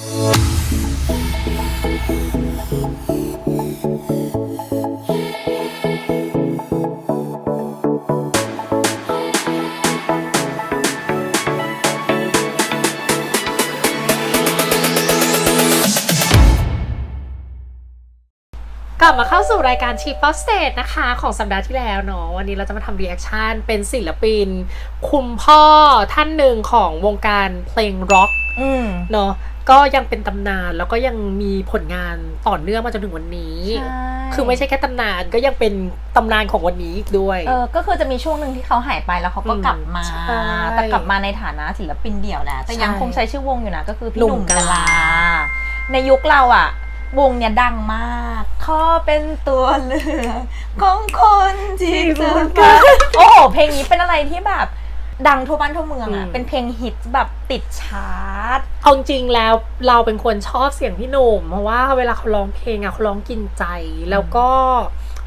กลับมาเข้าสู่รายการ Cheap of State นะคะของสัปดาห์ที่แล้วเนาะวันนี้เราจะมาทำรีแอคชั่นเป็นศิลปิน คุณพ่อท่านหนึ่งของวงการเพลงร็อกอืมเนาะ ก็ยังเป็นตำนานแล้วก็ยังมีผลงานต่อเนื่องมาจนถึงวันนี้ ใช่คือไม่ใช่แค่ตำนานก็ยังเป็นตำนานของวันนี้อีกด้วย เออก็คือจะมีช่วงหนึ่งที่เขาหายไปแล้วเขาก็อืมกลับมา ใช่แต่กลับมาในฐานะศิลปินเดี่ยวแหละแต่ยังใช่คงใช้ชื่อวงอยู่นะก็คือพี่หนุ่หนุ่มมกะกะลา ลา ในยุคเราอะวงเนี่ยดังมากขอเป็นตัวเลือกของคนที่เธอรักโอ้โหเพลงนี้เป็นอะไรที่แบบ ดังทั่วบ้านทั่วเมืองอะเป็นเพลงฮิตแบบติดชาร์ต เอาจริงๆแล้วเราเป็นคนชอบเสียงพี่หนุ่มเพราะว่าเวลาเขาร้องเพลงอะเขาร้องกินใจ แล้วก็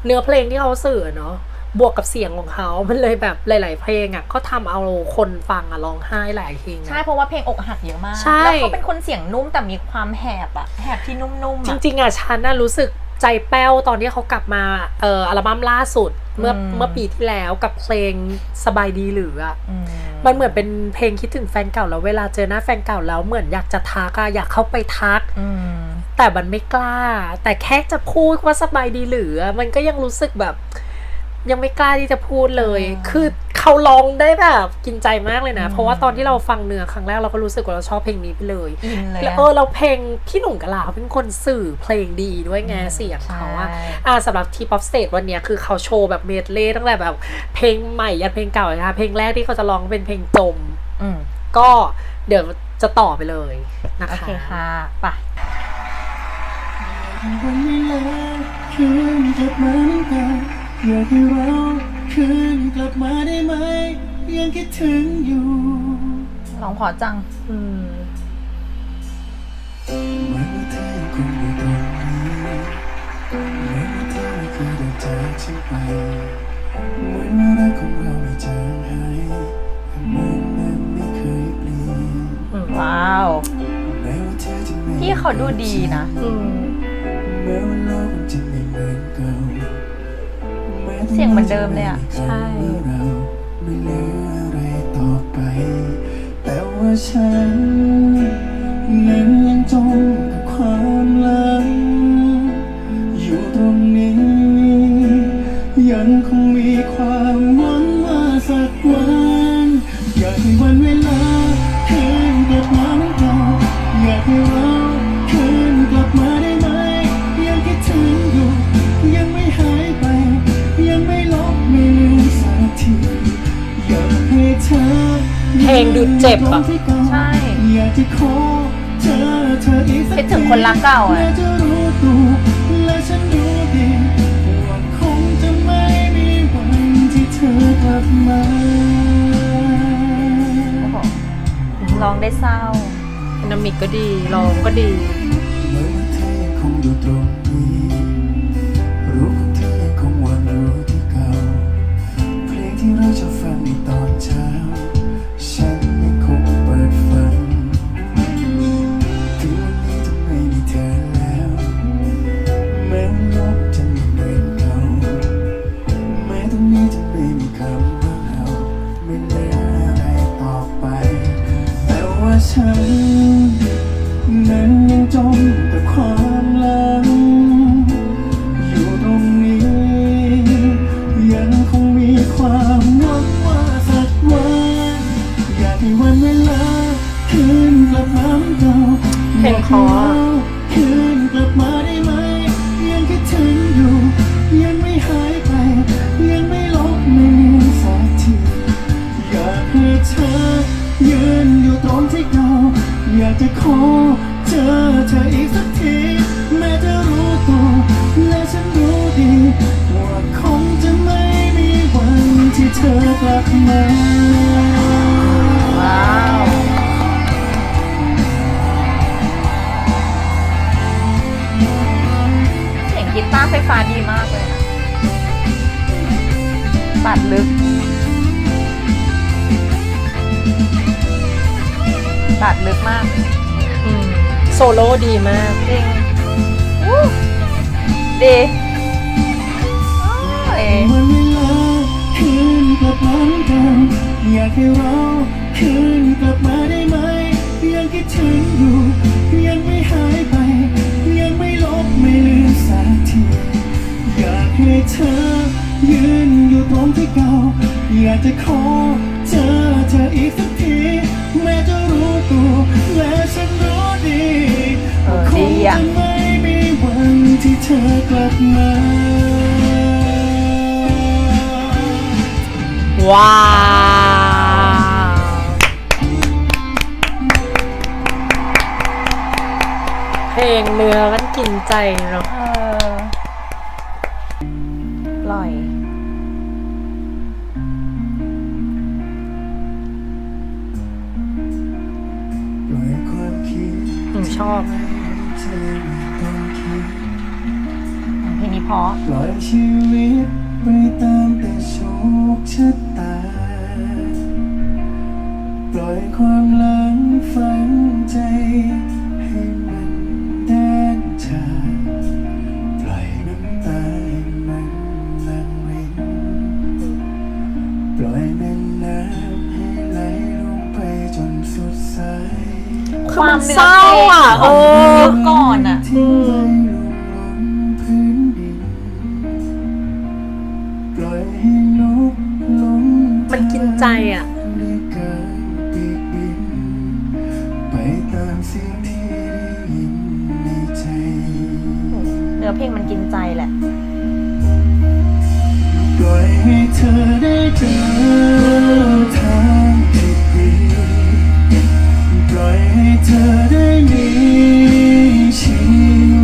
เนื้อเพลงที่เขาสื่อเนาะบวกกับเสียงของเขามันเลยแบบหลาย ๆ เพลงอะก็ทำเอาคนฟังอะร้องไห้หลายเพลงอะ ใช่เพราะว่าเพลงอกหักเยอะมาก ใช่ แล้วเขาเป็นคนเสียงนุ่มแต่มีความแหบอะแหบที่นุ่มๆจอะ ริง ๆอะฉันน่ะรู้สึก ใจแป้วตอนที่เขากลับมาเอ่ออัลบั้มล่าสุดเมื่ออืมเมื่อปีที่แล้วกับเพลงสบายดีหรืออะอืมมันเหมือนเป็นเพลงคิดถึงแฟนเก่าแล้วเวลาเจอหน้าแฟนเก่าแล้วเหมือนอยากจะทักอะอยากเข้าไปทักอืมแต่มันไม่กล้า แต่แค่จะพูดว่าสบายดีหรืออะมันก็ยังรู้สึกแบบ ยังไม่กล้าที่จะพูดเลยอืมคือเขาร้องได้แบบกินใจมากเลยนะอืมเพราะว่าตอนที่เราฟังเนื้อครั้งแรกเราก็รู้สึกว่าเราชอบเพลงนี้ไปเลยอินเลยแล้วอะเออเราเพลงพี่หนุ่มกะลาเขาเป็นคนสื่อเพลงดีด้วยไงอืมเสียงเขาอะใช่อ่าสำหรับทีป๊อปสเตจวันเนี้ยคือเขาโชว์แบบเมดเล่ตั้งแต่แบบเพลงใหม่ยันเพลงเก่าเลยนะคะเพลงแรกที่เขาจะร้องเป็นเพลงจมอืมก็เดี๋ยวจะต่อไปเลยนะโอคะเคค่ะไปวันเวลาคืนกลับมาเหมือนเก่า อยากให้เราคืนกลับมาได้ไหม ยังคิดถึงอยู่ ร้องเพอจัง อืม เหมือนว่าเธอยังคงอยู่ตรงนี้เหมือนว่าเธอไม่เคยเดินจากฉันไปเหมือนว่ารักของเราไม่จางหายเหมือนมันไม่เคยเปลี่ยนว้าว แม้ว่าเธอจะไม่พี่เขาดูดีนะ อืม แม้ว่าโลกมันจะไม่เหมือนเก่าแม้ตรง เสียงเหมือนเดิมเลยอะใช่ไม่เหลืออะไรต่อไป แต่ว่าฉันนั้นยังจมกับความลา ดูเจ็บอะใช่อยากจะขอเจอเธออีกสักคิดถึงคนรักเก่าอะแม้จะรู้ตัวและฉันรู้ดีว่าคงจะไม่มีวันที่เธอกลับมาโอ้โหร้องได้เศร้านามิกก็ดีร้องก็ดี ดลึกมาก อืมโซโล่ดีมากจริงอู้ดีเอ้ยวันเวลาคืนกลับมาเหมือนเดิมอยากให้เราคืนกลับมาได้ไหม ยังคิดถึงอยู่ยังไม่หายไป ยังไม่ลบไม่ลืมสักที อยากให้เธอยืนอยู่ตรงที่เก่า อยากจะขอเจอเธออีกสักทีแม้จะรู้ตัวและฉันรู้ดีเออว่าคดีงอะจะไม่มีวันที่เธอกลับมาว้าวเพลงเนื้อมันกินใจเนาะ ชอบเพลงนี้เพราะปล่อยชีวิตไปตามแต่โชคชะตา ปล่อยความหลังฝังใจ คือมันเศร้าอะเออยุคก่อนอะที่ไหลลงลงพื้นดินปล่อยให้นกลงมันกินใจอะในการปีกบินไปตามเสียงที่ได้ยินในใจเนื้อเพลงมันกินใจแหละปล่อยให้เธอได้เจอ เธอได้มีชี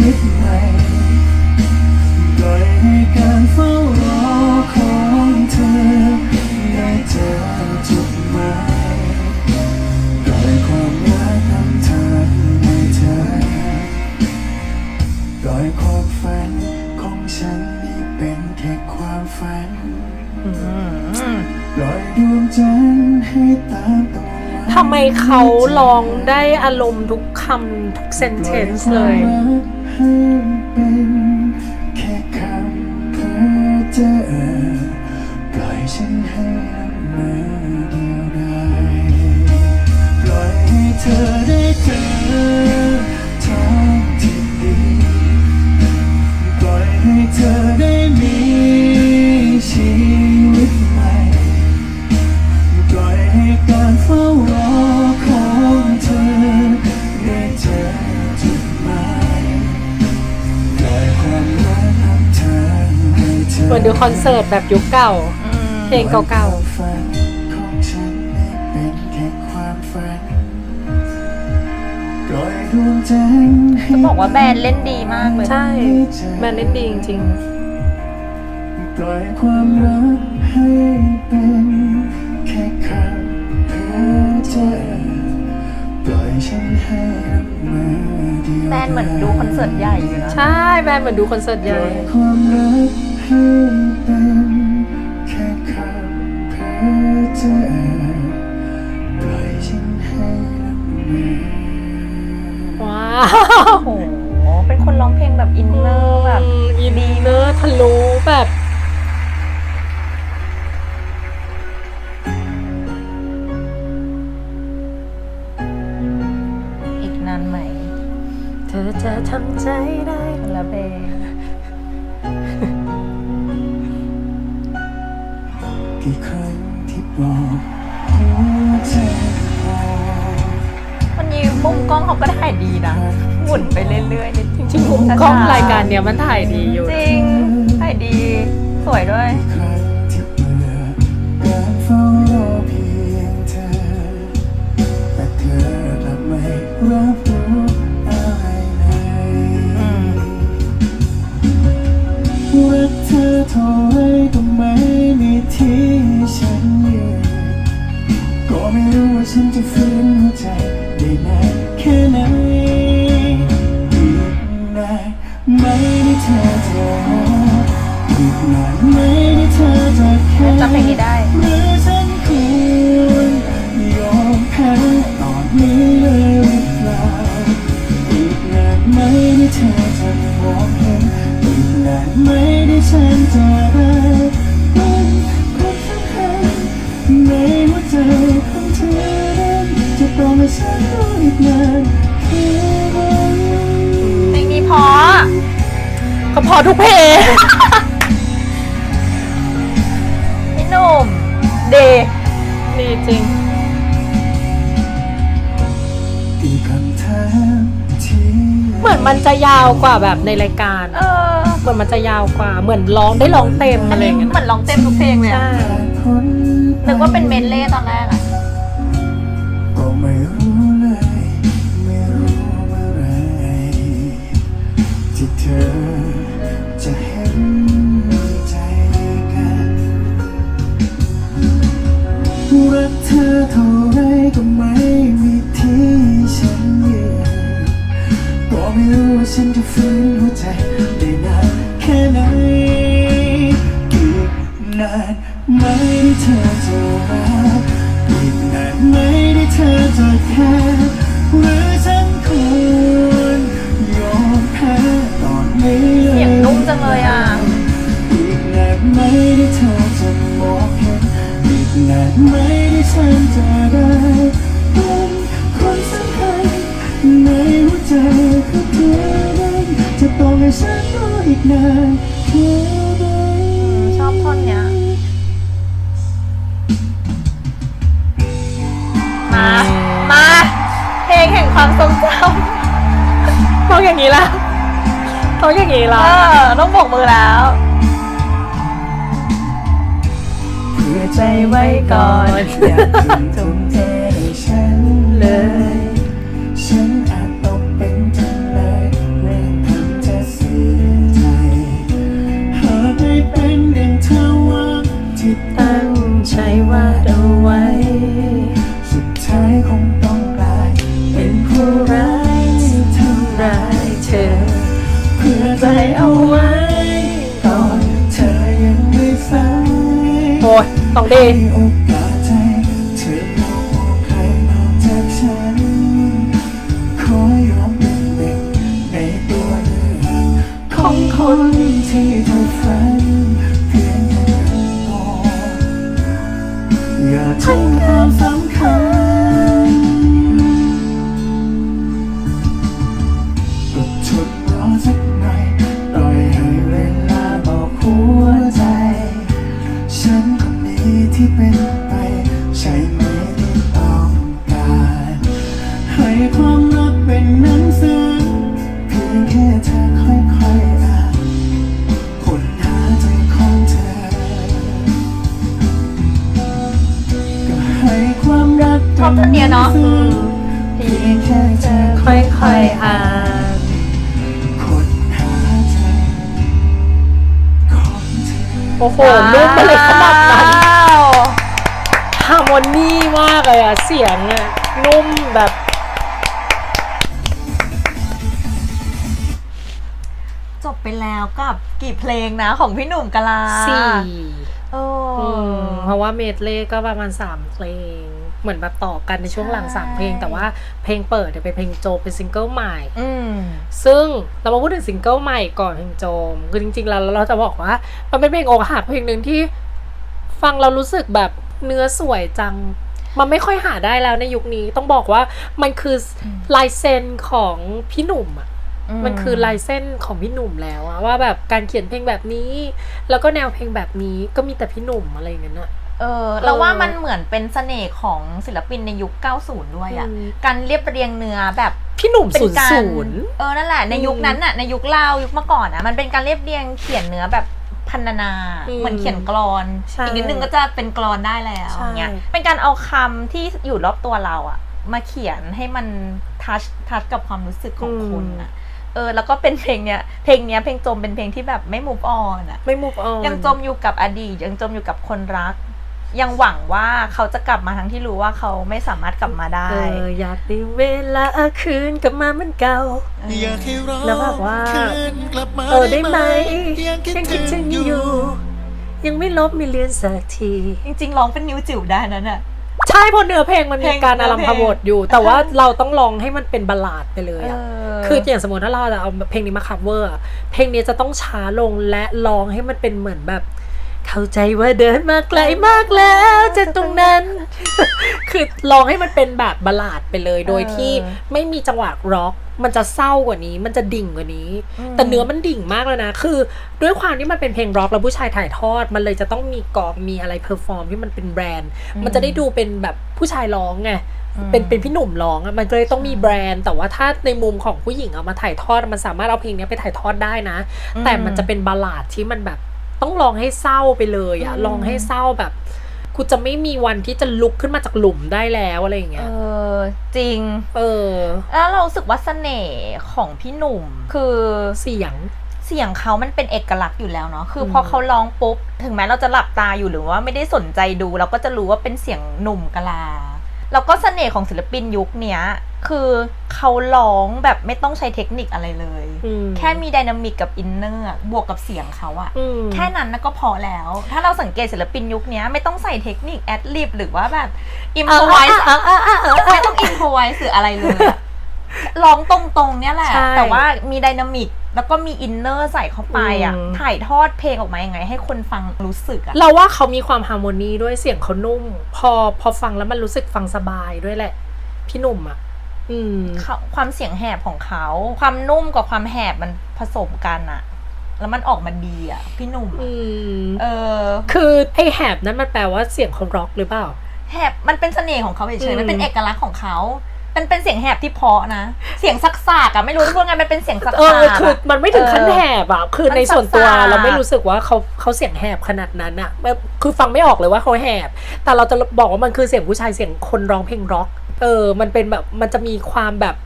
วิตใหม่ปล่อยให้การเฝ้ารอของเธอได้เจอจุดหมายปล่อยความรักนำทางให้เธอปล่อยความฝันของฉันนี้เป็นแค่ความฝัน ปล่อยดวงจันทร์ให้ตามตะวันทำไมเขาลองได้อารมณ์ทุกคำทุกเซนเทนส์เลยเป็นแค่คำเพ้อเจอปล่อยฉันให้ละเมอเดียวดายปล่อยให้เธอได้เจอ เธอเหมือนดูคอนเสิร์ตแบบยุคเก่า เพลงเก่าปล่อยความฝันของฉันให้เป็นแค่ความฝันปล่อยดวงจันทร์ให้จะบอกว่าแบรนด์เล่นดีมากเลยๆใช่แมนเล่นดีจริงปล่อยความรักให้เป็นแค่คำเพ้อเจ้อปล่อยฉันให้ละเมอเดียวแบรนด์เหมือนดูคอนเสิร์ตใหญ่อยู่นะๆใช่แมนเหมือนดูคอนเสิร์ตปใหญ่ ล่อเป็นแค่คำเพ้อเจ้อปล่อยฉันให้ละเมอว้าว นี้ยมันถ่ายดีอยู่จริงถ่ายดี สวยด้วย จะได้เป็นคนสำคัญในหัวใจของเธอนั้นจะต้องให้ฉันรออีกนานแค่ไหน เพลงนี้เพราะก็พอทุกเพลง พี่หนุ่มเดดีจริง อีกคำถามที่เหมือนมันจะยาวกว่าแบบในรายการ เออ เหมือนมันจะยาวกว่าเหมือนร้องได้ร้องเต็มอัอะนไรอนี้ย่างเงี้ยเหมือนร้องเต็มทุกเพลงเลยอะใช่พ้นนึกว่าเป็นเมนเล่ตอนแรกอะก็ไม่รู้เลย ไม่รู้เมื่อไหรที่เธอ กนานไหมที่ฉันจะได้เป็นคนสำคัญในหัวใจของเธอนั้นจะต้องให้ฉันรออีกนานแค่ไหนชอบท่อนเนี้ยมา มาเพลงแห่งความทรงจต้องอย่างนี้ละต้องอย่างนี้ละเออต้องบอกมือแล้ว ใจไว้ก่อน อยากคืนทุ่มเทให้ฉันเลย ฉันอาจตกเป็นจำเลยเรื่องทำเธอเสียใจหากไม่เป็นดังเธอว่าที่ตั้งใจวาดเอาไว้ โอ้ยต้องดีในีมากเลยอะเสียงอะนุ่มแบบ จบไปแล้วกับกี่เพลงนะของพี่หนุ่มกะลาสี่โอ้อืมเพราะว่าเมดเล่ก็ประมาณ3เพลง เหมือนแบบต่อกันในช่วงหลัง3เพลง แต่ว่าเพลงเปิดเนี่ยเป็นเพลงโจมเป็นซิงเกิลใหม่อืมซึ่งเรามาพูดถึงซิงเกิลใหม่ก่อนเพลงโจมคือจริงๆแล้วเราจะบอกว่า มันเป็นเพลงอกหักเพลงหนึ่งที่ฟังเรารู้สึกแบบเนื้อสวยจัง มันไม่ค่อยหาได้แล้วในยุคนี้ต้องบอกว่ามันคือลายเซ็นของพี่หนุ่มอะอืมมันคือลายเส้นของพี่หนุ่มแล้วอะว่าแบบการเขียนเพลงแบบนี้ แล้วก็แนวเพลงแบบนี้ก็มีแต่พี่หนุ่มอะไรอย่างเงี้ยนะเออเราว่ามันเหมือนเป็นเสน่ห์ของศิลปินในยุค 90 ด้วยอะอืมการเรียบเรียงเนื้อแบบพี่หนุ่มเป็ศูนนย์การศูนย์เออนั่นแหละในยุคนั้นน่ะในยุคเรายุคเมื่อก่อนอะมันเป็นการเรียบเรียงเขียนเนื้อแบบ พันนาอืมเหมือนเขียนกรอนใช่อีกนิดนึงก็จะเป็นกรอนได้แล้วใช่ เงี้ยเป็นการเอาคำที่อยู่รอบตัวเราอะมาเขียนให้มันทัชทัชกับความรู้สึกของคนอะเออแล้วก็เป็นเพลงเนี้ยเพลงเนี้ยเพลงจมเป็นเพลงที่แบบไม่ move on อะไม่ move on ยังจมอยู่กับอดีตยังจมอยู่กับคนรัก ยังหวังว่าเขาจะกลับมาทั้งที่รู้ว่าเขาไม่สามารถกลับมาได้ เอออยากได้เวลาคืนกลับมาเหมือนเก่า อยากให้ร้องแล้วแบบว่าคืนกลับมาเออได้ไหมยังคิดยังคิดถึถึงงออยู่ยู่ ยังไม่ลบไม่เลือนสักที จริงๆร้องเป็นนิ้วจิ๋วได้นั่นน่ะใช่เพราะเนื้อเพลงมันมีเพลงการเนื้อาอรัมเพพลงบทอยู่ แต่ว่าเราต้องลองให้มันเป็นบัลลาดไปเลยเออะอคืออย่างสมมติถ้าเราจะเอาเพลงนี้มาคัฟเวอร์อะเพลงนี้จะต้องช้าลงและร้องให้มันเป็นเหมือนแบบ เข้าใจว่าเดินมาไกลมากแล้วจากตรงนั้น คือร้องให้มันเป็นแบบบัลลาดไปเลย โดยที่ไม่มีจังหวะร็อก มันจะเศร้ากว่านี้ มันจะดิ่งกว่านี้ แต่เนื้อมันดิ่งมากเลยนะ คือ ด้วยความที่มันเป็นเพลงร็อกแล้วผู้ชายถ่ายทอด มันเลยจะต้องมีกรอบมีอะไรเพอร์ฟอร์มที่มันเป็นแบรนด์ มันจะได้ดูเป็นแบบผู้ชายร้องไงเป็นเป็นพี่หนุ่มร้องอะมันก็เลยต้องมีแบรนด์ แต่ว่าถ้าในมุมของผู้หญิงเอามาถ่ายทอดมันสามารถเอาเพลงเนี้ยไปถ่ายทอดได้นะ แต่มันจะเป็นบัลลาดที่มันแบบ ต้องร้องให้เศร้าไปเลยอะร้องให้เศร้าแบบกูจะไม่มีวันที่จะลุกขึ้นมาจากหลุมได้แล้วอะไรอย่างเงี้เอยอจริง เออ แล้วเรารู้สึกว่าเสน่ห์ของพี่หนุ่ม คือเสียง เสียงเขามันเป็นเอกลักษณ์อยู่แล้วเนาะ คืออมพอเขาร้องปุ๊บ ถึงแม้เราจะหลับตาอยู่หรือว่าไม่ได้สนใจดู เราก็จะรู้ว่าเป็นเสียงหนุ่มกะลา แล้วก็เสน่ห์ของศิลปินยุคเนี้ย คือเขาร้องแบบไม่ต้องใช้เทคนิคอะไรเลยอืมแค่มีไดนามิกกับอินเนอร์บวกกับเสียงเขาอะอืมแค่นั้นนะก็พอแล้ว ถ้าเราสังเกตศิลปินยุคเนี้ยไม่ต้องใส่เทคนิคแอดลิบหรือว่าแบบอิมพอไวส์ไม่ต้องอิมพอไวส์หรืออะไรเลยอะร้องตรงๆเนี่ยแหละใช่แต่ว่ามีไดนามิกแล้วก็มีอินเนอร์ใส่เข้าไปอะอืมถ่ายทอดเพลงออกมายังไง ให้คนฟังรู้สึกอะ เราว่าเขามีความฮาร์โมนีด้วยเสียงเขานุ่ม พอพอฟังแล้วมันรู้สึกฟังสบายด้วยแหละ พี่หนุ่มอะอืม เขาความเสียงแหบของเขา ความนุ่มกับความแหบมันผสมกันอะแล้วมันออกมาดีอะพี่หนุ่มอือะมเออ คือไอแหบนั้นมันแปลว่าเสียงเขาร็อกหรือเปล่า แหบมันเป็นเสน่ห์ของเขาเฉอืยมๆมันเป็นเอกลักษณ์ของเขาเป็นเป็นเสียงแหบที่เพราะนะ เสียงซักซากๆอะไม่รู้จะพูดไงมันเป็นเสียงซักเอซาอกคือมันไม่ถึงขั้นแหบอะคือมันในส่วนตัวสับๆเราไม่รู้สึกว่าเขาเขาเสียงแหบขนาดนั้นอะแบบคือฟังไม่ออกเลยว่าเขาแหบ แต่เราจะบอกว่ามันคือเสียงผู้ชายเสียงคนร้องเพลงร็อก เออ มันเป็นแบบมันจะมีความแบบ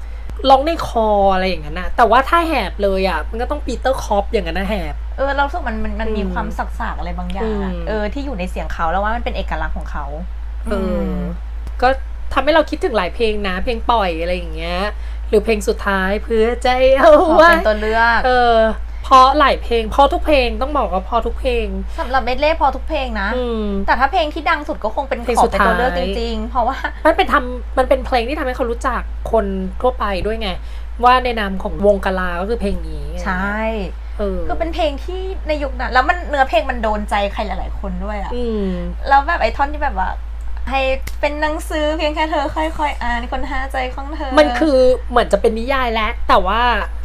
ร้องในคออะไรอย่างนั้นนะแต่ว่าถ้าแหบเลยอะ มันก็ต้องปีเตอร์คอปอย่างนั้นนะแหบ เออ เรารู้สึกมันมันมันมีอืมความสักๆอะไรบางอย่างอะอืม เออที่อยู่ในเสียงเขาแล้วว่ามันเป็นเอกลักษณ์ของเขาเอออก็ทำให้เราคิดถึงหลายเพลงนะ เพลงปล่อยอะไรอย่างเงี้ย หรือเพลงสุดท้ายเพื่อใจเอาขอไว้เป็นตัวเลือก เออ เพราะหลายเพลงเพราะทุกเพลงต้องบอกว่าเพราะทุกเพลง สำหรับเมดเล่พอทุกเพลงนะ อืม แต่ถ้าเพลงที่ดังสุดก็คงเป็นเพลงขอสุดเป็นตัวเลือกท้าจยริงๆ เพราะว่า มันเป็นทำมันเป็นเพลงที่ทำให้เขารู้จักคนทั่วไปด้วยไง ว่าในนามของวงกาลาก็คือเพลงนี้ใช่ เออคือเป็นเพลงที่ในยุคนั้นแล้วมันเนื้อเพลงมันโดนใจใครหลาย ๆ คนด้วยอะอืม แล้วแบบไอ้ท่อนที่แบบว่า ให้เป็นหนังสือเพียงแค่เธอค่อยๆอ่านคนหาใจของเธอ มันคือเหมือนจะเป็นนิยายแล้วแต่ว่า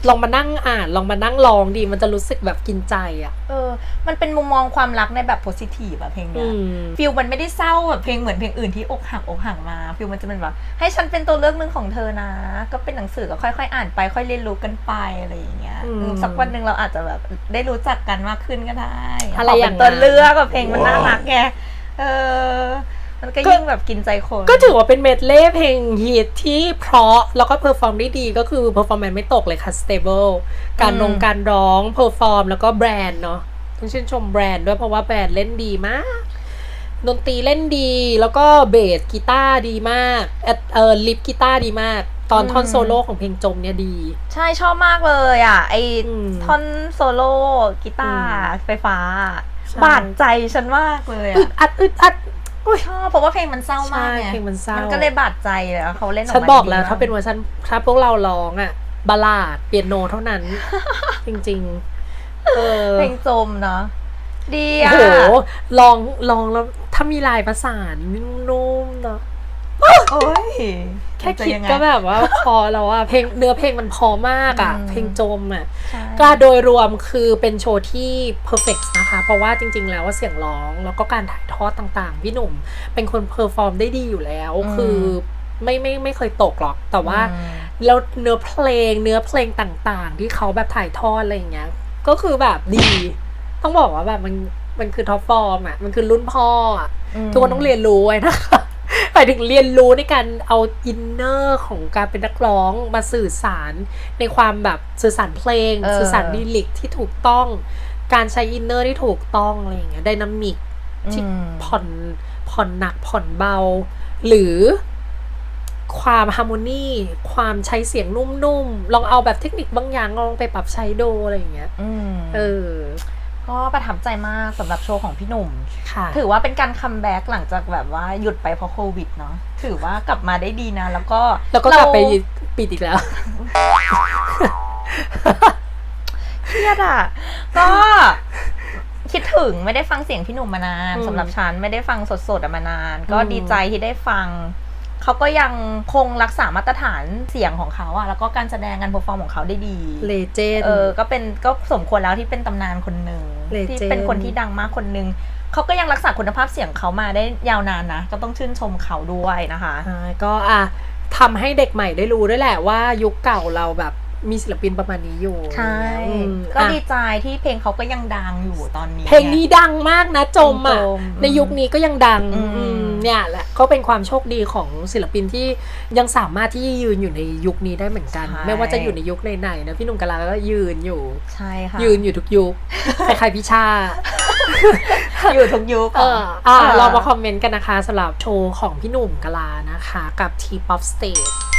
ลองมานั่งอ่านลองมานั่งลองดีมันจะรู้สึกแบบกินใจอะ เออ มันเป็นมุมมองความรักในแบบโพสิทีฟอะเพลงเนี้อืยมฟิลมันไม่ได้เศร้าแบบเพลงเหมือนเพลงอื่นที่อกหักอกหักมาฟิลมันจะเป็นแบบให้ฉันเป็นตัวเลือกหนึ่งของเธอนะ ก็เป็นหนังสือก็ค่อย ๆ อ่านไปค่อยเรียนรู้กันไปอะไรอย่างเงี้ยอืมอืมสักวันหนึ่งเราอาจจะแบบได้รู้จักกันมากขึ้นก็ได้อะไรขอย่างเป็นนั้นตัวเลือกกับเพลงมันน่ารักไงเออ มันก็ยิ่งแบบกินใจคนก็ถือว่าเป็นเมดเล่เพลงฮิตที่เพราะแล้วก็เพอร์ฟอร์มได้ดีก็คือเพอร์ฟอร์แมนไม่ตกเลยค่ะ stable การลงการร้องเพอร์ฟอร์มแล้วก็แบรนด์เนาะต้องชื่นชมแบรนด์ด้วยเพราะว่าแบรนด์เล่นดีมากดนตรีเล่นดีแล้วก็เบสกีตาร์ดีมากเอ่อเออลิฟกีตาร์ดีมาก ตอนท่อนโซโล่ของเพลงจมเนี่ยดี ใช่ชอบมากเลยอะ ไออืมท่อนโซโล่กีตาร์ไฟฟ้าใช่บาดใจฉันมากเลยอึอะดอัดอึดอัดอุ๊ย ชอบเพราะว่าเพลงมันเศร้ามากใช่ไงเพลงมันเศร้า มันก็เลยบาดใจเลยอะเขาเล่นออกมาฉันบอกแล้วดีมถ้าเป็นเวอร์ชันถ้าพวกเราร้องอะบัลลาดเปียโนเท่านั้น จริงๆ เออเพลงจมเนาะดีโอ้อะโหลองลองแล้วถ้ามีลายประสานนุ่มๆเนาะ โอ้ยแค่จะคิดยังไงก็แบบว่าพอแล้วอะเพลงเนื้อเพลงมันพอมากอะอืมเพลงจมอะใช่ก็โดยรวมคือเป็นโชว์ที่ perfect นะคะ เพราะว่าจริง ๆ แล้วว่าเสียงร้องแล้วก็การถ่ายทอดต่างๆ พี่หนุ่ม เป็นคนเพอร์ฟอร์มได้ดีอยู่แล้ว คือไม่ไม่ไม่เคยตกหรอกแต่ว่าอืมแล้วเนื้อเพลงเนื้อเพลงต่างๆ ที่เขาแบบถ่ายทอดอะไรอย่างเงี้ย ก็คือแบบดี ต้องบอกว่าแบบมันมันคือท็อปฟอร์มอะ มันคือรุ่นพ่ออะอืมทุกคนต้องเรียนรู้ไว้นะคะ หมายถึงเรียนรู้ในการเอาอินเนอร์ของการเป็นนักร้องมาสื่อสารในความแบบสื่อสารเพลง เออ สื่อสารดีลิกที่ถูกต้อง การใช้อินเนอร์ที่ถูกต้องอะไรอย่างเงี้ยไดนามิก ที่ อืม ผ่อนผ่อนหนักผ่อนเบา หรือความฮาร์โมนีความใช้เสียงนุ่มๆ ลองเอาแบบเทคนิคบางอย่างลองไปปรับใช้ดูอะไรอย่างเงี้ย อืมเออ กก็ประทับใจมากสำหรับโชว์ของพี่หนุ่ม ค่ะ ถือว่าเป็นการคัมแบ็กหลังจากแบบว่าหยุดไปเพราะโควิดเนาะถือว่ากลับมาได้ดีนะ แล้วก็แล้วก็กลับไปเราปิดอีกแล้ว เครียดอะ ก็คิดถึงไม่ได้ฟังเสียงพี่หนุ่มมานานอืมสำหรับฉันไม่ได้ฟังสดๆอะมานาน ก็อืม ดีใจที่ได้ฟัง เขาก็ยังคงรักษามาตรฐานเสียงของเขาอะแล้วก็การแสดงการเพอร์ฟอร์มของเขาได้ดีเลเจนเออก็เป็นก็สมควรแล้วที่เป็นตำนานคนหนึ่ง Legend ที่เป็นคนที่ดังมากคนหนึ่งเขาก็ยังรักษาคุณภาพเสียงเขามาได้ยาวนานนะ ก็ต้องชื่นชมเขาด้วยนะคะใช่ก็อะทำให้เด็กใหม่ได้รู้ด้วยแหละว่ายุคเก่าเราแบบ มีศิลปินประมาณนี้อยู่ใช่ อืมก็อะดีใจที่เพลงเขาก็ยังดังอยู่ตอนนี้ เพลงนี้ดังมากนะจมอะ จมในยุคนี้ก็ยังดังอืม อืมเนี่ยแหละก็เป็นความโชคดีของศิลปินที่ยังสามารถที่จะยืนอยู่ในยุคนี้ได้เหมือนกัน ไม่ว่าจะอยู่ในยุคไหนๆนะพี่หนุ่มกะลาก็ยืนอยู่ ใช่ค่ะ ยืนอยู่ทุกยุคคล้ายๆพิชา อยู่ทุกยุคเอออะเออเรามาคอมเมนต์กันนะคะสำหรับโชว์ของพี่หนุ่มกะลานะคะ กับ T-pop stage ใ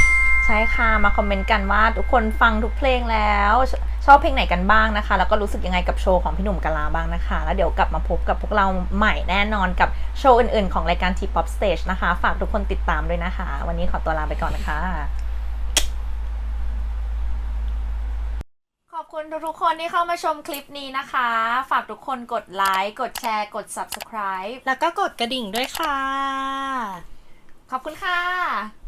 ช่ค่ะ มาคอมเมนต์กันว่าทุกคนฟังทุกเพลงแล้วชชอบเพลงไหนกันบ้างนะคะ แล้วก็รู้สึกยังไงกับโชว์ของพี่หนุ่มกะลาบ้างนะคะ แล้วเดี๋ยวกลับมาพบกับพวกเราใหม่แน่นอนกับโชว์อื่นๆ ของรายการ T-POP Stage นะคะ ฝากทุกคนติดตามด้วยนะคะ วันนี้ขอตัวลาไปก่อนนะคะ ขอบคุณทุกๆคนที่เข้ามาชมคลิปนี้นะคะ ฝากทุกคนกดไลค์กดแชร์กด subscribe แล้วก็กดกระดิ่งด้วยค่ะ ขอบคุณค่ะ